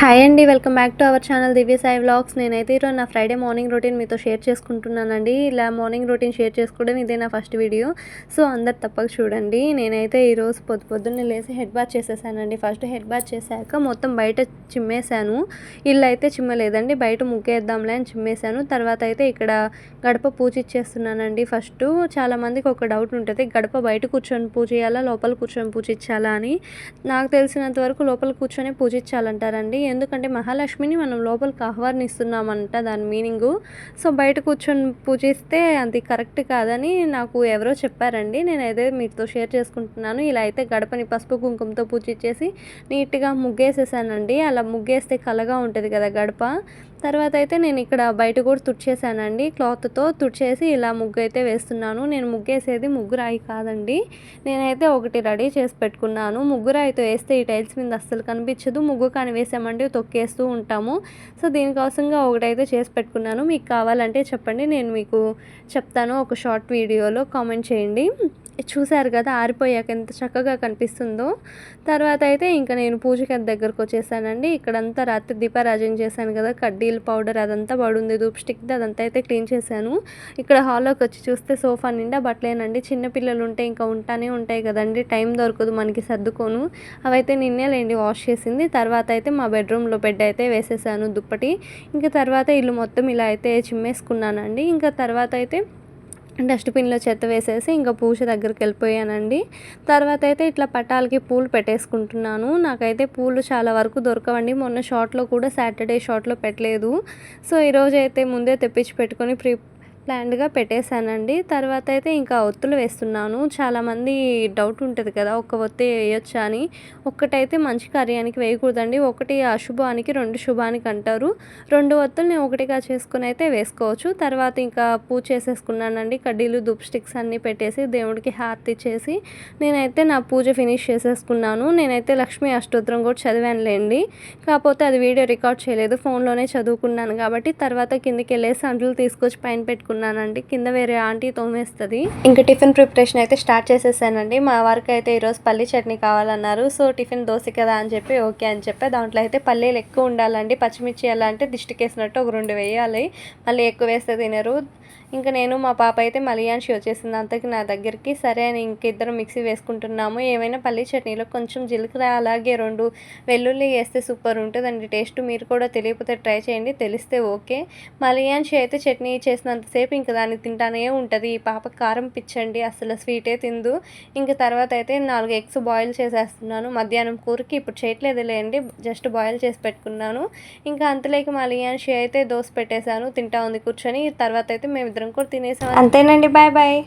Hi అండి welcome back to our channel Divya Sai vlogs. నేనైతే ఈరోజు నా ఫ్రైడే మార్నింగ్ రొటీన్ మీతో షేర్ చేసుకుంటున్నానండి. ఇలా మార్నింగ్ రొటీన్ షేర్ చేసుకోవడం ఇదే నా ఫస్ట్ వీడియో. సో అందరు తప్పక చూడండి. నేనైతే ఈరోజు పొద్దు పొద్దున్నే లేసి హెడ్ బాత్ చేసేసానండి. ఫస్ట్ హెడ్ బాత్ చేశాక మొత్తం బయట చిమ్మేశాను. ఇల్లు అయితే చిమ్మలేదండి. బయట ముగ్గేద్దాంలే అని చిమ్మేశాను. తర్వాత అయితే ఇక్కడ గడప పూజ ఇచ్చేస్తున్నానండి ఫస్ట్. చాలామందికి ఒక డౌట్ ఉంటుంది గడప బయట కూర్చొని పూజ చేయాలా లోపల కూర్చొని పూజ ఇచ్చాలా అని. నాకు తెలిసినంత వరకు లోపల కూర్చొని పూజ ఇచ్చాలంటారండి. ఎందుకంటే మహాలక్ష్మిని మనం లోపలికి ఆహ్వానిస్తున్నామంట దాని మీనింగు. సో బయట కూర్చొని పూజిస్తే అది కరెక్ట్ కాదని నాకు ఎవరో చెప్పారండి. నేను అదే మీతో షేర్ చేసుకుంటున్నాను. ఇలా అయితే గడపని పసుపు కుంకుమతో పూజించేసి నీట్గా ముగ్గేసేసానండి. అలా ముగ్గేస్తే కలగా ఉంటుంది కదా గడప. తర్వాత అయితే నేను ఇక్కడ బయట కూడా తుడిచేసానండి. క్లాత్తో తుడిచేసి ఇలా ముగ్గు అయితే వేస్తున్నాను. నేను ముగ్గేసేది ముగ్గురాయి కాదండి. నేనైతే ఒకటి రెడీ చేసి పెట్టుకున్నాను. ముగ్గురాయితో వేస్తే ఈ టైల్స్ మీద అస్సలు కనిపించదు. ముగ్గు కానీ వేసామండి తొక్కేస్తూ ఉంటాము. సో దీనికోసంగా ఒకటైతే చేసి పెట్టుకున్నాను. మీకు కావాలంటే చెప్పండి. నేను మీకు చెప్తాను ఒక షార్ట్ వీడియోలో కామెంట్ చేయండి. చూశారు కదా ఆరిపోయాక ఎంత చక్కగా కనిపిస్తుందో. తర్వాత అయితే ఇంకా నేను పూజకి దగ్గరకు వచ్చేసానండి. ఇక్కడంతా రాత్రి దీపారాజం చేశాను కదా కడ్డీలు పౌడర్ అదంతా పడుంది ధూప్ స్టిక్ది అదంతా అయితే క్లీన్ చేశాను. ఇక్కడ హాల్లోకి వచ్చి చూస్తే సోఫా నిండా బట్టలేనండి. చిన్నపిల్లలు ఉంటే ఇంకా ఉంటానే ఉంటాయి కదండి టైం దొరకదు మనకి సర్దుకోను. అవైతే నిన్నే లేండి వాష్ చేసింది. తర్వాత అయితే మా బెడ్రూమ్లో బెడ్ అయితే వేసేసాను దుప్పటి. ఇంకా తర్వాత ఇల్లు మొత్తం ఇలా అయితే చిమ్మేసుకున్నానండి. ఇంకా తర్వాత అయితే డస్ట్బిన్లో చెత్త వేసేసి ఇంకా పూజ దగ్గరికి వెళ్ళిపోయానండి. తర్వాత అయితే ఇట్లా పటాలకి పూలు పెట్టేసుకుంటున్నాను. నాకైతే పూలు చాలా వరకు దొరకవండి. మొన్న షార్ట్లో కూడా సాటర్డే షార్ట్లో పెట్టలేదు. సో ఈరోజు అయితే ముందే తెప్పించి పెట్టుకొని ప్రీ ప్లాన్డ్గా పెట్టేశానండి. తర్వాత అయితే ఇంకా ఒత్తులు వేస్తున్నాను. చాలామంది డౌట్ ఉంటుంది కదా ఒక్క ఒత్తి వేయొచ్చా అని. ఒక్కటైతే మంచి కార్యానికి వేయకూడదండి. ఒకటి అశుభానికి రెండు శుభానికి అంటారు. రెండు ఒత్తులు నేను ఒకటిగా చేసుకుని అయితే వేసుకోవచ్చు. తర్వాత ఇంకా పూజ చేసేసుకున్నానండి. కడ్డీలు దుప్ స్టిక్స్ అన్నీ పెట్టేసి దేవుడికి హారతి చేసి నేనైతే నా పూజ ఫినిష్ చేసేసుకున్నాను. నేనైతే లక్ష్మీ అష్టోత్తరం కూడా చదివానులేండి. కాకపోతే అది వీడియో రికార్డ్ చేయలేదు. ఫోన్లోనే చదువుకున్నాను కాబట్టి తర్వాత కిందికి వెళ్ళేసి అంట్లు తీసుకొచ్చి పైన పెట్టుకున్నాను. ఉన్నానండి కింద వేరే ఆంటీ తోమేస్తుంది. ఇంకా టిఫిన్ ప్రిపరేషన్ అయితే స్టార్ట్ చేసేసానండి. మా వారికి అయితే ఈరోజు పల్లి చట్నీ కావాలన్నారు. సో టిఫిన్ దోశ కదా అని చెప్పి ఓకే అని చెప్పి దాంట్లో అయితే పల్లీలు ఎక్కువ ఉండాలండి. పచ్చిమిర్చి ఎలా అంటే దిష్టికేసినట్టు ఒక రెండు వేయాలి. మళ్ళీ ఎక్కువ వేస్తే తినరు. ఇంకా నేను మా పాప అయితే మలియాన్షి వచ్చేసింది అంతకి నా దగ్గరికి సరే అని ఇంకిద్దరు మిక్సీ వేసుకుంటున్నాము. ఏమైనా పల్లి చట్నీలో కొంచెం జీలకర్ర అలాగే రెండు వెల్లుల్లి వేస్తే సూపర్ ఉంటుందండి. టేస్ట్ మీరు కూడా తెలియకపోతే ట్రై చేయండి. తెలిస్తే ఓకే. మలియాన్షి అయితే చట్నీ చేసినంతసేపు ఇంకా దాన్ని తింటానే ఉంటుంది. ఈ పాప కారం పిచ్చండి అసలు స్వీటే తిందు. ఇంకా తర్వాత అయితే నాలుగు ఎగ్స్ బాయిల్ చేసేస్తున్నాను. మధ్యాహ్నం కూరకి ఇప్పుడు చేయట్లేదు లేండి జస్ట్ బాయిల్ చేసి పెట్టుకున్నాను. ఇంకా అంతలేక మలియాన్షి అయితే దోశ పెట్టేశాను తింటా ఉంది కూర్చొని. తర్వాత అయితే మేము ఇద్దరం కూడా తినేసాం అంతేనండి బాయ్ బాయ్.